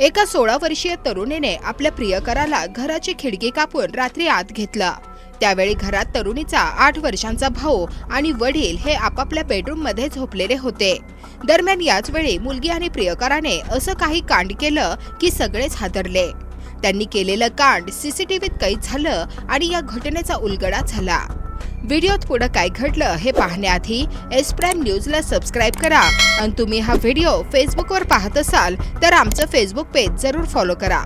एका सोळा वर्षीय तरुणीने आपल्या प्रियकराला घराची खिडकी कापून रात्री आत घेतलं. त्यावेळी घरात तरुणीचा आठ वर्षांचा भाऊ आणि वडील हे आपापल्या बेडरूममध्ये झोपलेले होते. दरम्यान याच वेळी मुलगी आणि प्रियकराने असं काही कांड केलं की सगळेच हादरले. त्यांनी केलेलं कांड सीसीटीव्हीत कैद झालं आणि या घटनेचा उलगडा झाला. व्हिडिओत पुढे काय घडलं हे पाहण्याआधी एस प्राईम न्यूजला सबस्क्राईब करा. आणि तुम्ही हा व्हिडिओ फेसबुकवर पाहत असाल तर आमचं फेसबुक पेज जरूर फॉलो करा.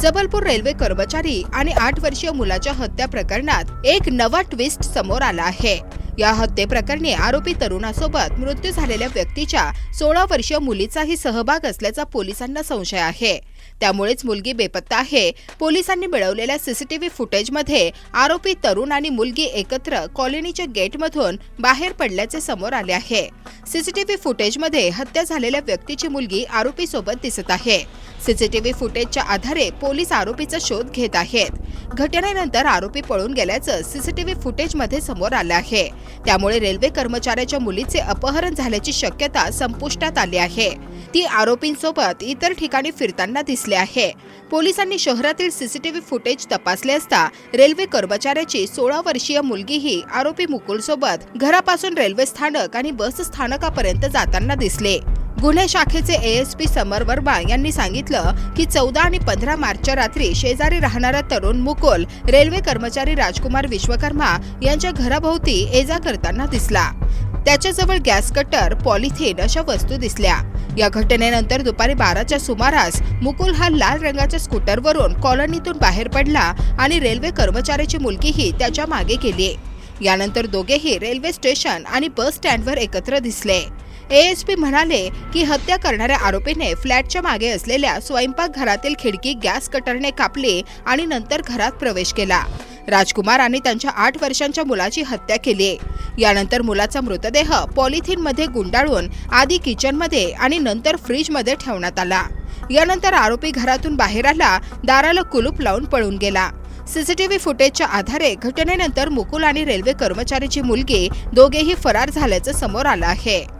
जबलपूर रेल्वे कर्मचारी आणि आठ वर्षीय मुलाच्या हत्या प्रकरणात एक नवा ट्विस्ट समोर आला आहे. या हत्येप्रकरणी आरोपी तरुणासोबत मृत्यू झालेल्या व्यक्तीच्या सोळा वर्षीय मुलीचाही सहभाग असल्याचा पोलिसांना संशय आहे. त्यामुळेच मुलगी बेपत्ता आहे. पोलिसांनी मिळवलेल्या सीसीटीव्ही फुटेजमध्ये आरोपी तरुण आणि मुलगी एकत्र कॉलनीच्या गेटमधून बाहेर पडल्याचे समोर आले आहे. सीसीटीव्ही फुटेजमध्ये हत्या झालेल्या व्यक्तीची मुलगी आरोपीसोबत दिसत आहे. सीसीटीव्ही फुटेजच्या आधारे पोलीस आरोपीचा शोध घेत आहेत. घटनेनंतर आरोपी पळून गेल्याचं सीसीटीव्ही फुटेजमध्ये समोर आलं आहे. त्यामुळे रेल्वे कर्मचाऱ्याच्या मुलीचे अपहरण झाल्याची शक्यता संपुष्टात आली आहे. ती आरोपींसोबत इतर ठिकाणी फिरताना दिसले आहे. पोलिसांनी शहरातील सीसीटीव्ही फुटेज तपासले असता रेल्वे कर्मचाऱ्याची सोळा वर्षीय मुलगीही आरोपी मुकुल सोबत घरापासून रेल्वे स्थानक आणि बस स्थानकापर्यंत जाताना दिसले. गुन्हे शाखेचे एएसपी समर वर्मा यांनी सांगितलं की चौदा आणि पंधरा मार्चच्या रात्री शेजारी राहणारा तरुण मुकुल रेल्वे कर्मचारी राजकुमार विश्वकर्मा यांच्या घराभोवती ये जा करताना दिसला. त्याच्याजवळ गॅस कटर पॉलिथिन अशा वस्तू दिसल्या. या घटनेनंतर दुपारी बाराच्या सुमारास मुकुल हा लाल रंगाच्या स्कूटरवरून कॉलनीतून बाहेर पडला आणि रेल्वे कर्मचाऱ्याची मुलगीही त्याच्यामागे गेली. यानंतर दोघेही रेल्वे स्टेशन आणि बस स्टँडवर एकत्र दिसले. एएसपी म्हणाले की हत्या करणाऱ्या आरोपीने फ्लॅटच्या मागे असलेल्या स्वयंपाकघरातील खिडकी गॅस कटरने कापली आणि नंतर घरात प्रवेश केला. राजकुमार आणि त्यांच्या आठ वर्षांच्या मुलाची हत्या केली. यानंतर मुलाचा मृतदेह पॉलिथिनमध्ये गुंडाळून आधी किचनमध्ये आणि नंतर फ्रीजमध्ये ठेवण्यात आला. यानंतर आरोपी घरातून बाहेर आला दाराला कुलूप लावून पळून गेला. सीसीटीव्ही फुटेजच्या आधारे घटनेनंतर मुकुल आणि रेल्वे कर्मचाऱ्याची मुलगी दोघेही फरार झाल्याचं समोर आलं आहे.